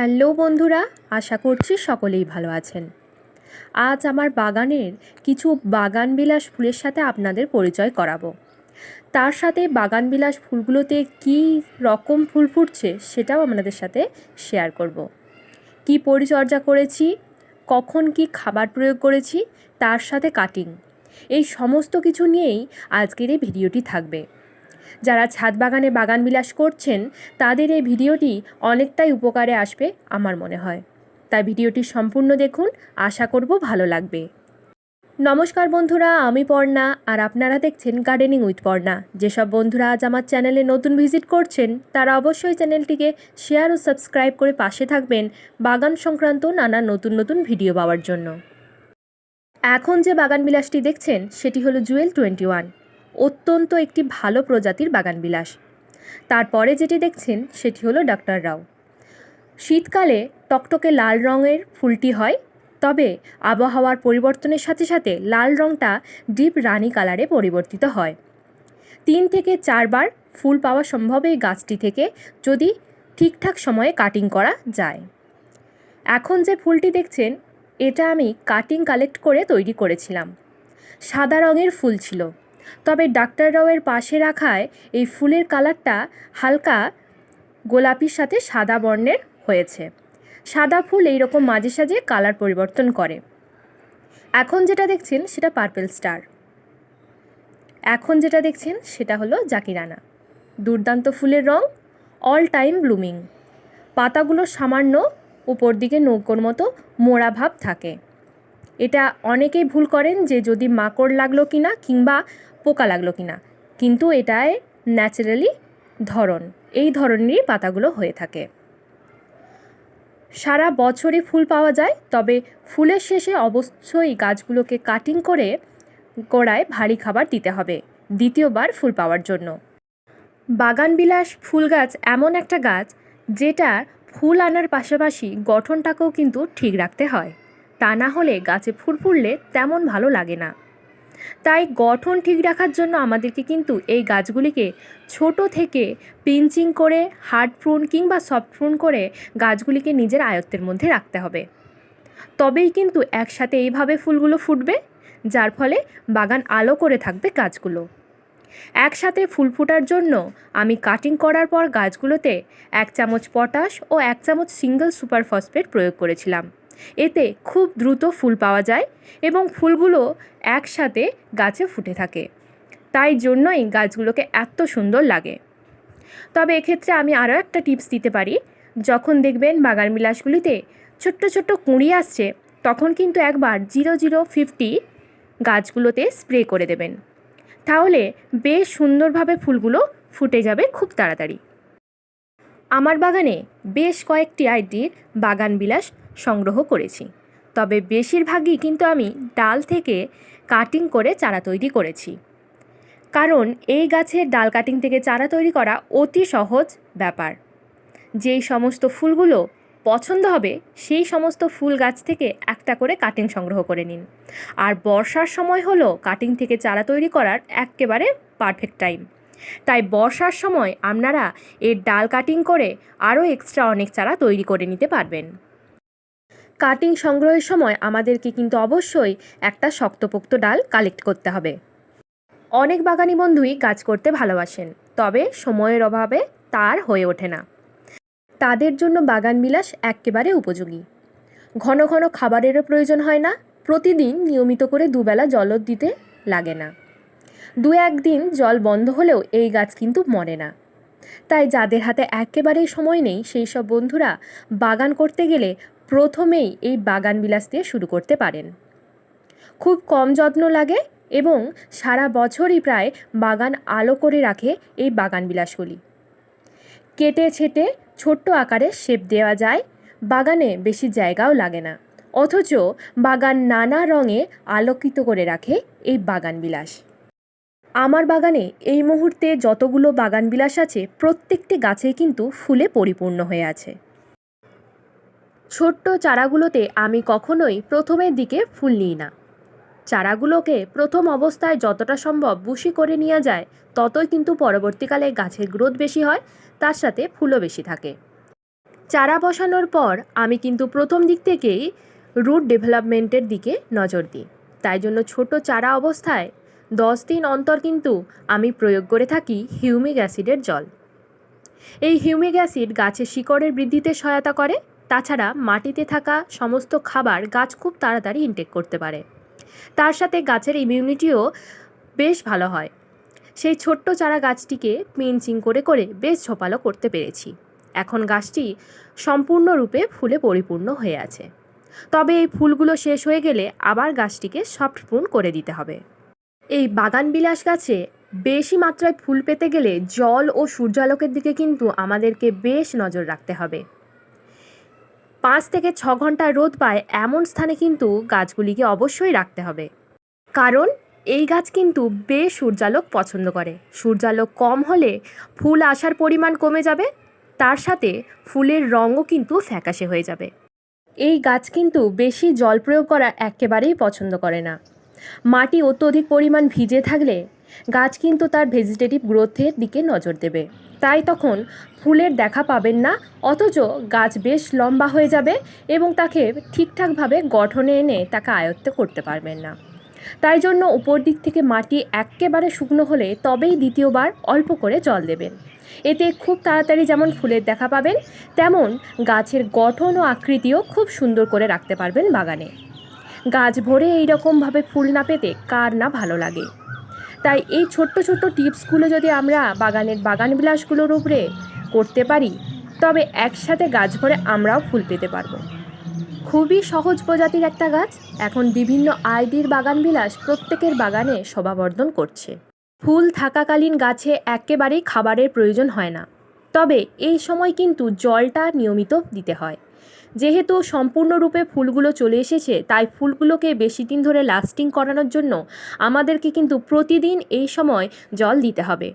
Hello বন্ধুরা, আশা করছি সকলেই ভালো আছেন। আজ আমার বাগানের কিছু বাগানবিলাস ফুলের সাথে আপনাদের পরিচয় করাবো। তার সাথে বাগানবিলাস ফুলগুলোতে কী রকম ফুল ফুটছে সেটাও আপনাদের সাথে শেয়ার করব। কি পরিচর্যা করেছি, কখন কি খাবার প্রয়োগ করেছি, তার সাথে কাটিং। এই সমস্ত কিছু নিয়েই আজকের এই ভিডিওটি থাকবে। যারা ছাদ বাগানে বাগান বিলাস করছেন, তাদের এই ভিডিওটি অনেকটাই উপকারে আসবে আমার মনে হয়। তাই ভিডিওটি সম্পূর্ণ দেখুন, আশা করব ভালো লাগবে। নমস্কার বন্ধুরা, আমি পর্ণা, আর আপনারা দেখছেন গার্ডেনিং উইথ পর্ণা। যেসব বন্ধুরা আজ আমার চ্যানেলে নতুন ভিজিট করছেন, তারা অবশ্যই চ্যানেলটিকে শেয়ার ও সাবস্ক্রাইব করে পাশে থাকবেন বাগান সংক্রান্ত নানা নতুন নতুন ভিডিও পাওয়ার জন্য। এখন যে বাগান বিলাসটি দেখছেন, সেটি হলো জুয়েল টোয়েন্টি ওয়ান অত্যন্ত একটি ভালো প্রজাতির বাগানবিলাস। তারপরে যেটি দেখছেন, সেটি হলো ডাক্তার রাও। শীতকালে টকটকে লাল রঙের ফুলটি হয়, তবে আবহাওয়ার পরিবর্তনের সাথে সাথে লাল রঙটা ডিপ রানি কালারে পরিবর্তিত হয়। তিন থেকে চারবার ফুল পাওয়া সম্ভব এই গাছটি থেকে যদি ঠিকঠাক সময়ে কাটিং করা যায়। এখন যে ফুলটি দেখছেন, এটা আমি কাটিং কালেক্ট করে তৈরি করেছিলাম। সাদা রঙের ফুল ছিল। তবে ডাক্তার রাওয়ের পাশে রাখায় এই ফুলের কালারটা হালকা গোলাপির সাথে সাদা বর্ণের হয়েছে। সাদা ফুল এই রকম মাঝে সাঝে কালার পরিবর্তন করে। এখন যেটা দেখছেন সেটা পার্পেল স্টার। এখন যেটা দেখছেন সেটা হলো জাকিরানা দুর্দান্ত ফুলের রং অল টাইম ব্লুমিং পাতাগুলো সামান্য উপর দিকে নৌকোর মতো মোড়া ভাব থাকে। এটা অনেকেই ভুল করেন যে যদি মাকড় লাগল কি না কিংবা পোকা লাগল কি না কিন্তু এটায় ন্যাচারালি ধরন। এই ধরনেরই পাতাগুলো হয়ে থাকে। সারা বছরই ফুল পাওয়া যায়, তবে ফুলের শেষে অবশ্যই গাছগুলোকে কাটিং করে গোড়ায় ভারী খাবার দিতে হবে, দ্বিতীয়বার ফুল পাওয়ার জন্য। বাগানবিলাস ফুল গাছ এমন একটা গাছ যেটা ফুল আনার পাশাপাশি গঠনটাকেও কিন্তু ঠিক রাখতে হয়। তা না হলে গাছে ফুল ফুললে তেমন ভালো লাগে না। তাই গঠন ঠিক রাখার জন্য আমাদেরকে কিন্তু এই গাছগুলিকে ছোট থেকে পিঞ্চিং করে, হার্ড প্রুন কিংবা সফট প্রুন করে গাছগুলিকে নিজের আয়ত্তের মধ্যে রাখতে হবে। তবেই কিন্তু একসাথে এইভাবে ফুলগুলো ফুটবে, যার ফলে বাগান আলো করে থাকবে গাছগুলো। একসাথে ফুল ফোটার জন্য আমি কাটিং করার পর গাছগুলোতে এক চামচ পটাশ ও এক চামচ সিঙ্গেল সুপার ফসফেট প্রয়োগ করেছিলাম। এতে খুব দ্রুত ফুল পাওয়া যায় এবং ফুলগুলো একসাথে গাছে ফুটে থাকে। তাই জন্যই গাছগুলোকে এত সুন্দর লাগে। তবে এক্ষেত্রে আমি আরও একটা টিপস দিতে পারি। যখন দেখবেন বাগান বিলাসগুলিতে ছোট্ট ছোট্ট কুঁড়ি আসছে, তখন কিন্তু একবার জিরো জিরো ফিফটি গাছগুলোতে স্প্রে করে দেবেন। তাহলে বেশ সুন্দরভাবে ফুলগুলো ফুটে যাবে খুব তাড়াতাড়ি। আমার বাগানে বেশ কয়েকটি আইডির বাগান বিলাস সংগ্রহ করেছি। তবে বেশিরভাগই কিন্তু আমি ডাল থেকে কাটিং করে চারা তৈরি করেছি। কারণ এই গাছের ডাল কাটিং থেকে চারা তৈরি করা অতি সহজ ব্যাপার। যেই সমস্ত ফুলগুলো পছন্দ হবে, সেই সমস্ত ফুল গাছ থেকে একটা করে কাটিং সংগ্রহ করে নিন। আর বর্ষার সময় হলো কাটিং থেকে চারা তৈরি করার একেবারে পারফেক্ট টাইম তাই বর্ষার সময় আপনারা এর ডাল কাটিং করে আরও এক্সট্রা অনেক চারা তৈরি করে নিতে পারবেন। কাটিং সংগ্রহের সময় আমাদেরকে কিন্তু অবশ্যই একটা শক্তপোক্ত ডাল কালেক্ট করতে হবে। অনেক বাগানি বন্ধুই কাজ করতে ভালোবাসেন, তবে সময়ের অভাবে তার হয়ে ওঠে না। তাদের জন্য বাগান বিলাস একেবারে উপযোগী। ঘন ঘন খাবারেরও প্রয়োজন হয় না, প্রতিদিন নিয়মিত করে দুবেলা জল দিতে লাগে না। দু একদিন জল বন্ধ হলেও এই গাছ কিন্তু মরে না। তাই যাদের হাতে একেবারেই সময় নেই, সেই সব বন্ধুরা বাগান করতে গেলে প্রথমেই এই বাগান বিলাস দিয়ে শুরু করতে পারেন। খুব কম যত্ন লাগে এবং সারা বছরই প্রায় বাগান আলো করে রাখে এই বাগান বিলাসগুলি। কেটে ছেটে ছোট্ট আকারে শেপ দেওয়া যায়, বাগানে বেশি জায়গাও লাগে না। অথচ বাগান নানা রঙে আলোকিত করে রাখে এই বাগান বিলাস। আমার বাগানে এই মুহূর্তে যতগুলো বাগান বিলাস আছে, প্রত্যেকটি গাছে কিন্তু ফুলে পরিপূর্ণ হয়ে আছে। ছোট্ট চারাগুলোতে আমি কখনোই প্রথমের দিকে ফুল নিই না। চারাগুলোকে প্রথম অবস্থায় যতটা সম্ভব বুশি করে নেওয়া যায়, ততই কিন্তু পরবর্তীকালে গাছের গ্রোথ বেশি হয়, তার সাথে ফুলও বেশি থাকে। চারা বসানোর পর আমি কিন্তু প্রথম দিক থেকেই রুট ডেভেলপমেন্টের দিকে নজর দিই। তাই জন্য ছোট চারা অবস্থায় দশ দিন অন্তর কিন্তু আমি প্রয়োগ করে থাকি হিউমিক অ্যাসিডের জল। এই হিউমিক অ্যাসিড গাছের শিকড়ের বৃদ্ধিতে সহায়তা করে। তাছাড়া মাটিতে থাকা সমস্ত খাবার গাছ খুব তাড়াতাড়ি ইনটেক করতে পারে। তার সাথে গাছের ইমিউনিটিও বেশ ভালো হয়। সেই ছোট্ট চারা গাছটিকে পিঞ্চিং করে করে বেশ ঝোপালো করতে পেরেছি। এখন গাছটি সম্পূর্ণরূপে ফুলে পরিপূর্ণ হয়ে আছে। তবে এই ফুলগুলো শেষ হয়ে গেলে আবার গাছটিকে সফট প্রুন করে দিতে হবে। এই বাগান বিলাস গাছে বেশি মাত্রায় ফুল পেতে গেলে জল ও সূর্যালোকের দিকে কিন্তু আমাদেরকে বেশ নজর রাখতে হবে। পাঁচ থেকে ছ ঘণ্টা রোদ পায় এমন স্থানে কিন্তু গাছগুলিকে অবশ্যই রাখতে হবে। কারণ এই গাছ কিন্তু বেশ সূর্যালোক পছন্দ করে। সূর্যালোক কম হলে ফুল আসার পরিমাণ কমে যাবে, তার সাথে ফুলের রঙও কিন্তু ফ্যাকাশে হয়ে যাবে। এই গাছ কিন্তু বেশি জল প্রয়োগ করা একেবারেই পছন্দ করে না। মাটি অত্যধিক পরিমাণ ভিজে থাকলে গাছ কিন্তু তার ভেজিটেটিভ গ্রোথের দিকে নজর দেবে। তাই তখন ফুলের দেখা পাবেন না, অথচ গাছ বেশ লম্বা হয়ে যাবে এবং তাকে ঠিকঠাকভাবে গঠনে এনে তাকে আয়ত্ত করতে পারবেন না। তাই জন্য উপর দিক থেকে মাটি একেবারে শুকনো হলে তবেই দ্বিতীয়বার অল্প করে জল দেবেন। এতে খুব তাড়াতাড়ি যেমন ফুলের দেখা পাবেন, তেমন গাছের গঠন ও আকৃতিও খুব সুন্দর করে রাখতে পারবেন বাগানে। গাছ ভরে এইরকমভাবে ফুল না পেতে কার না ভালো লাগে। তাই এই ছোট্ট ছোট্ট টিপসগুলো যদি আমরা বাগানের বাগান বিলাসগুলোর উপরে করতে পারি, তবে একসাথে গাছ ভরে আমরাও ফুল পেতে পারব। খুবই সহজ প্রজাতির একটা গাছ, এখন বিভিন্ন আইডির বাগান বিলাস প্রত্যেকের বাগানে শোভাবর্ধন করছে। ফুল থাকাকালীন গাছে একেবারেই খাবারের প্রয়োজন হয় না, তবে এই সময় কিন্তু জলটা নিয়মিত দিতে হয়। যেহেতু সম্পূর্ণরূপে ফুলগুলো চলে এসেছে, তাই ফুলগুলোকে বেশি দিন ধরে লাস্টিং করানোর জন্য আমাদেরকে কিন্তু প্রতিদিন এই সময় জল দিতে হবে।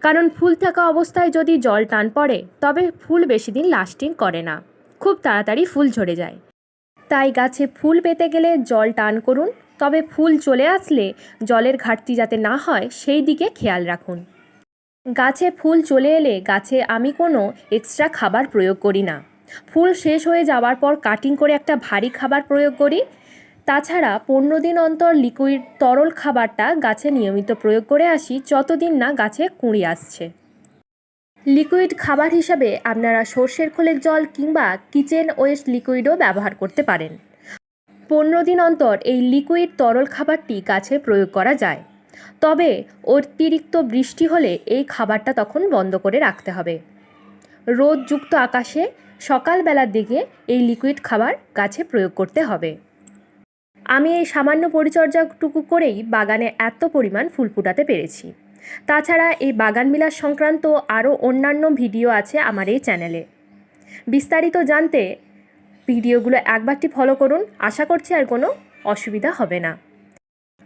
কারণ ফুল থাকা অবস্থায় যদি জল টান পড়ে, তবে ফুল বেশি দিন লাস্টিং করে না। খুব তাড়াতাড়ি ফুল ঝরে যায়। তাই গাছে ফুল পেতে গেলে জল টান করুন, তবে ফুল চলে আসলে জলের ঘাটতি যাতে না হয়, সেই দিকে খেয়াল রাখুন। গাছে ফুল চলে এলে গাছে আমি কোনো এক্সট্রা খাবার প্রয়োগ করি না। ফুল শেষ হয়ে যাওয়ার পর কাটিং করে একটা ভারী খাবার প্রয়োগ করি। তাছাড়া পনেরো দিন অন্তর লিকুইড তরল খাবারটা গাছে নিয়মিত প্রয়োগ করে আসি, যতদিন না গাছে কুঁড়ি আসছে। লিকুইড খাবার হিসাবে আপনারা সর্ষের খোলের জল কিংবা কিচেন ওয়েস্ট লিকুইডও ব্যবহার করতে পারেন। পনেরো দিন অন্তর এই লিকুইড তরল খাবারটি গাছে প্রয়োগ করা যায়। তবে অতিরিক্ত বৃষ্টি হলে এই খাবারটা তখন বন্ধ করে রাখতে হবে। রোদযুক্ত আকাশে সকালবেলার দিকে এই লিকুইড খাবার গাছে প্রয়োগ করতে হবে। আমি এই সামান্য পরিচর্যাটুকু করেই বাগানে এত পরিমাণ ফুল ফুটাতে পেরেছি। তাছাড়া এই বাগান বিলাস সংক্রান্ত আরও অন্যান্য ভিডিও আছে আমার এই চ্যানেলে। বিস্তারিত জানতে ভিডিওগুলো একবারটি ফলো করুন। আশা করছি আর কোনো অসুবিধা হবে না।